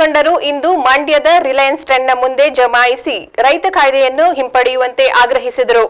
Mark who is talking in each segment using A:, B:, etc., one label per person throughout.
A: ಮುಖಂಡರು ಇಂದು ಮಂಡ್ಯದ ರಿಲಯನ್ಸ್ ಟ್ರೆಂಡ್ನ ಮುಂದೆ ಜಮಾಯಿಸಿ ರೈತ ಕಾಯ್ದೆಯನ್ನು ಹಿಂಪಡೆಯುವಂತೆ ಆಗ್ರಹಿಸಿದರು.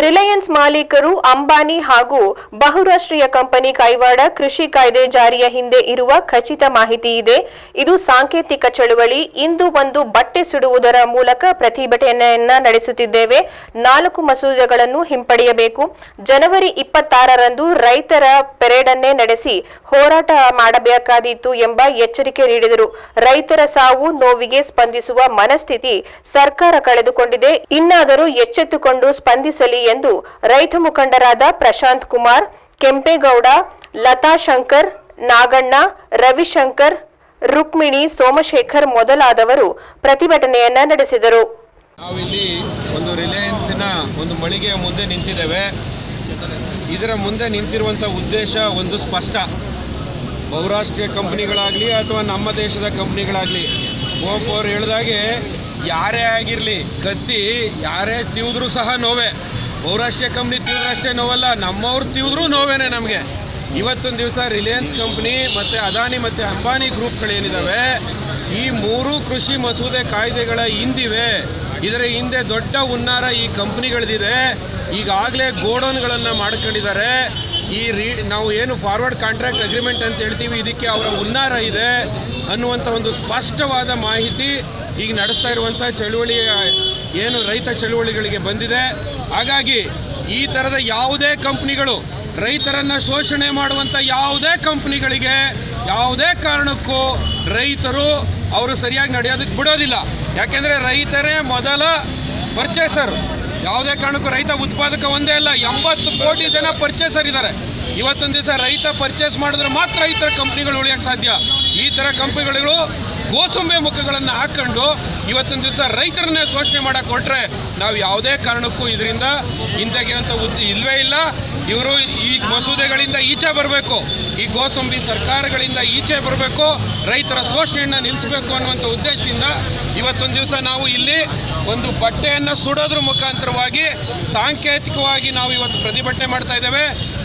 A: ರಿಲಯನ್ಸ್ ಮಾಲೀಕರು ಅಂಬಾನಿ ಹಾಗೂ ಬಹುರಾಷ್ಟ್ರೀಯ ಕಂಪನಿ ಕೈವಾಡ ಕೃಷಿ ಕಾಯ್ದೆ ಜಾರಿಯ ಹಿಂದೆ ಇರುವ ಖಚಿತ ಮಾಹಿತಿ ಇದೆ. ಇದು ಸಾಂಕೇತಿಕ ಚಳುವಳಿ. ಇಂದು ಒಂದು ಬಟ್ಟೆ ಸುಡುವುದರ ಮೂಲಕ ಪ್ರತಿಭಟನೆಯನ್ನ ನಡೆಸುತ್ತಿದ್ದೇವೆ. ನಾಲ್ಕು ಮಸೂದೆಗಳನ್ನು ಹಿಂಪಡೆಯಬೇಕು. ಜನವರಿ ಇಪ್ಪತ್ತಾರರಂದು ರೈತರ ಪೆರೇಡನ್ನೇ ನಡೆಸಿ ಹೋರಾಟ ಮಾಡಬೇಕಾದೀತು ಎಂಬ ಎಚ್ಚರಿಕೆ ನೀಡಿದರು. ರೈತರ ಸಾವು ನೋವಿಗೆ ಸ್ಪಂದಿಸುವ ಮನಸ್ಥಿತಿ ಸರ್ಕಾರ ಕಳೆದುಕೊಂಡಿದೆ. ಇನ್ನಾದರೂ ಎಚ್ಚೆತ್ತುಕೊಂಡು ಸ್ಪಂದಿಸಲಿ ಎಂದು ರೈತ ಮುಖಂಡರಾದ ಪ್ರಶಾಂತ್ ಕುಮಾರ್, ಕೆಂಪೇಗೌಡ, ಲತಾ ಶಂಕರ್, ನಾಗಣ್ಣ, ರವಿಶಂಕರ್, ರುಕ್ಮಿಣಿ, ಸೋಮಶೇಖರ್ ಮೊದಲಾದವರು ಪ್ರತಿಭಟನೆಯನ್ನ ನಡೆಸಿದರು.
B: ನಾವಿಲ್ಲಿ ಒಂದು ರಿಲಯನ್ಸಿನ ಒಂದು ಮಳಿಗೆಯ ಮುಂದೆ ನಿಂತಿದ್ದೇವೆ. ಇದರ ಮುಂದೆ ನಿಂತಿರುವಂಥ ಉದ್ದೇಶ ಒಂದು ಸ್ಪಷ್ಟ. ಬಹುರಾಷ್ಟ್ರೀಯ ಕಂಪ್ನಿಗಳಾಗಲಿ ಅಥವಾ ನಮ್ಮ ದೇಶದ ಕಂಪ್ನಿಗಳಾಗಲಿ ಒಬ್ಬರು ಅವರು ಹೇಳಿದಾಗೆ ಯಾರೇ ಆಗಿರಲಿ ಕತ್ತಿ ಯಾರೇ ತಿವಿದ್ರೂ ಸಹ ನೋವೇ. ಬಹುರಾಷ್ಟ್ರೀಯ ಕಂಪ್ನಿ ತೀವ್ರಷ್ಟೇ ನೋವಲ್ಲ, ನಮ್ಮವ್ರು ತೀವ್ರೂ ನೋವೇನೆ ನಮಗೆ. ಇವತ್ತೊಂದು ದಿವಸ ರಿಲಯನ್ಸ್ ಕಂಪ್ನಿ ಮತ್ತು ಅದಾನಿ ಮತ್ತು ಅಂಬಾನಿ ಗ್ರೂಪ್ಗಳೇನಿದ್ದಾವೆ ಈ ಮೂರು ಕೃಷಿ ಮಸೂದೆ ಕಾಯ್ದೆಗಳ ಹಿಂದಿವೆ. ಇದರ ಹಿಂದೆ ದೊಡ್ಡ ಹುನ್ನಾರ ಈ ಕಂಪ್ನಿಗಳದಿದೆ. ಈಗಾಗಲೇ ಗೋಡೌನ್ಗಳನ್ನು ಮಾಡ್ಕೊಂಡಿದ್ದಾರೆ ಈ ರೀ, ನಾವು ಏನು ಫಾರ್ವರ್ಡ್ ಕಾಂಟ್ರಾಕ್ಟ್ ಅಗ್ರಿಮೆಂಟ್ ಅಂತ ಹೇಳ್ತೀವಿ, ಇದಕ್ಕೆ ಅವರ ಹುನ್ನಾರ ಇದೆ ಅನ್ನುವಂಥ ಒಂದು ಸ್ಪಷ್ಟವಾದ ಮಾಹಿತಿ ಈಗ ನಡೆಸ್ತಾ ಇರುವಂಥ ಚಳುವಳಿಯ ಏನು ರೈತ ಚಳುವಳಿಗಳಿಗೆ ಬಂದಿದೆ. ಹಾಗಾಗಿ ಈ ಥರದ ಯಾವುದೇ ಕಂಪ್ನಿಗಳು ರೈತರನ್ನು ಶೋಷಣೆ ಮಾಡುವಂಥ ಯಾವುದೇ ಕಂಪ್ನಿಗಳಿಗೆ ಯಾವುದೇ ಕಾರಣಕ್ಕೂ ರೈತರು ಅವರು ಸರಿಯಾಗಿ ನಡೆಯೋದಕ್ಕೆ ಬಿಡೋದಿಲ್ಲ. ಯಾಕೆಂದರೆ ರೈತರೇ ಮೊದಲ ಪರ್ಚೇಸರ್ ಯಾವುದೇ ಕಾರಣಕ್ಕೂ ರೈತ ಉತ್ಪಾದಕ ಒಂದೇ ಅಲ್ಲ, ಎಂಬತ್ತು ಕೋಟಿ ಜನ ಪರ್ಚೇಸರ್ ಇದ್ದಾರೆ. ಇವತ್ತೊಂದು ದಿವಸ ರೈತ ಪರ್ಚೇಸ್ ಮಾಡಿದ್ರೆ ಮಾತ್ರ ರೈತರ ಕಂಪ್ನಿಗಳು ಉಳಿಯೋಕ್ಕೆ ಸಾಧ್ಯ. ಈ ಥರ ಕಂಪನಿಗಳು ಗೋಸುಂಬೆ ಮುಖಗಳನ್ನು ಹಾಕ್ಕೊಂಡು ಇವತ್ತೊಂದು ದಿವಸ ರೈತರನ್ನೇ ಶೋಷಣೆ ಮಾಡೋಕೆ ಹೊರಟ್ರೆ ನಾವು ಯಾವುದೇ ಕಾರಣಕ್ಕೂ ಇದರಿಂದ ಹಿಂದೆಗೆಯುವಂಥ ಉದ್ದ ಇಲ್ಲವೇ ಇಲ್ಲ. ಇವರು ಈ ಮಸೂದೆಗಳಿಂದ ಈಚೆ ಬರಬೇಕು. ಈ ಗೋಸಂಬಿ ಸರ್ಕಾರಗಳಿಂದ ಈಚೆ ಬರಬೇಕು. ರೈತರ ಶೋಷಣೆಯನ್ನು ನಿಲ್ಲಿಸಬೇಕು ಅನ್ನುವಂಥ ಉದ್ದೇಶದಿಂದ ಇವತ್ತೊಂದು ದಿವಸ ನಾವು ಇಲ್ಲಿ ಒಂದು ಬಟ್ಟೆಯನ್ನು ಸುಡೋದ್ರ ಮುಖಾಂತರವಾಗಿ ಸಾಂಕೇತಿಕವಾಗಿ ನಾವು ಇವತ್ತು ಪ್ರತಿಭಟನೆ ಮಾಡ್ತಾ ಇದ್ದೇವೆ.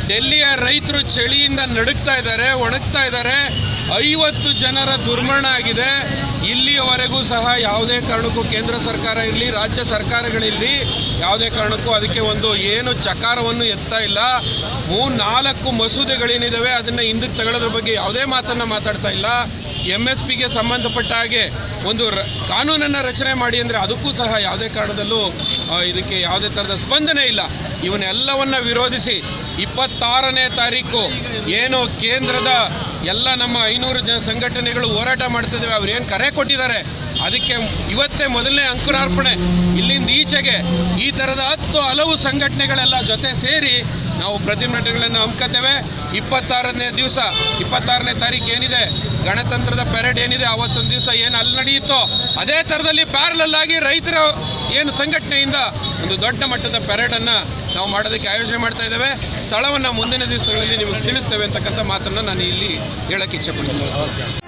B: ಡೆಲ್ಲಿಯ ರೈತರು ಚಳಿಯಿಂದ ನಡುಗ್ತಾ ಇದ್ದಾರೆ, ಒಣಗ್ತಾ ಇದ್ದಾರೆ. ಐವತ್ತು ಜನರ ದುರ್ಮರಣ ಆಗಿದೆ. ಇಲ್ಲಿಯವರೆಗೂ ಸಹ ಯಾವುದೇ ಕಾರಣಕ್ಕೂ ಕೇಂದ್ರ ಸರ್ಕಾರ ಇರಲಿ, ರಾಜ್ಯ ಸರ್ಕಾರಗಳಿರಲಿ, ಯಾವುದೇ ಕಾರಣಕ್ಕೂ ಅದಕ್ಕೆ ಒಂದು ಏನು ಚಕಾರವನ್ನು ಎತ್ತಾ ಇಲ್ಲ. ಮೂ ನಾಲ್ಕು ಮಸೂದೆಗಳೇನಿದ್ದಾವೆ ಅದನ್ನು ಹಿಂದಕ್ಕೆ ತಗೊಳ್ಳೋದ್ರ ಬಗ್ಗೆ ಯಾವುದೇ ಮಾತನ್ನು ಮಾತಾಡ್ತಾ ಇಲ್ಲ. ಎಂ ಎಸ್ ಪಿಗೆ ಸಂಬಂಧಪಟ್ಟ ಹಾಗೆ ಒಂದು ರ ಕಾನೂನನ್ನು ರಚನೆ ಮಾಡಿ ಅಂದರೆ ಅದಕ್ಕೂ ಸಹ ಯಾವುದೇ ಕಾರಣದಲ್ಲೂ ಇದಕ್ಕೆ ಯಾವುದೇ ಥರದ ಸ್ಪಂದನೆ ಇಲ್ಲ. ಇವನ್ನೆಲ್ಲವನ್ನು ವಿರೋಧಿಸಿ ಇಪ್ಪತ್ತಾರನೇ ತಾರೀಕು ಏನು ಕೇಂದ್ರದ ಎಲ್ಲ ನಮ್ಮ ಐನೂರು ಜನ ಸಂಘಟನೆಗಳು ಹೋರಾಟ ಮಾಡ್ತಿದ್ದೇವೆ. ಏನು ಕರೆ ಕೊಟ್ಟಿದ್ದಾರೆ? ಅದಕ್ಕೆ ಇವತ್ತೇ ಮೊದಲನೇ ಅಂಕುರಾರ್ಪಣೆ. ಇಲ್ಲಿಂದ ಈಚೆಗೆ ಈ ಥರದ ಹತ್ತು ಹಲವು ಸಂಘಟನೆಗಳೆಲ್ಲ ಜೊತೆ ಸೇರಿ ನಾವು ಪ್ರತಿಭಟನೆಗಳನ್ನು ಹಮ್ಕೋತೇವೆ ಇಪ್ಪತ್ತಾರನೇ ದಿವಸ, ಇಪ್ಪತ್ತಾರನೇ ತಾರೀಕು ಏನಿದೆ? ಗಣತಂತ್ರದ ಪೆರೇಡ್ ಏನಿದೆ? ಆವತ್ತೊಂದು ದಿವಸ ಏನು ಅಲ್ಲಿ ನಡೆಯುತ್ತೋ? ಅದೇ ಥರದಲ್ಲಿ ಪ್ಯಾರಲಲ್ಲಾಗಿ ರೈತರ ಏನು ಸಂಘಟನೆಯಿಂದ ಒಂದು ದೊಡ್ಡ ಮಟ್ಟದ ಪೆರೇಡನ್ನು ನಾವು ಮಾಡೋದಕ್ಕೆ ಆಯೋಜನೆ ಮಾಡ್ತಾ ಇದ್ದೇವೆ. ಸ್ಥಳವನ್ನು ಮುಂದಿನ ದಿವಸಗಳಲ್ಲಿ ನಿಮಗೆ ತಿಳಿಸ್ತೇವೆ ಅಂತಕ್ಕಂಥ ಮಾತನ್ನು ನಾನು ಇಲ್ಲಿ ಹೇಳಕ್ಕೆ ಇಚ್ಛೆಪಡ್ತೀನಿ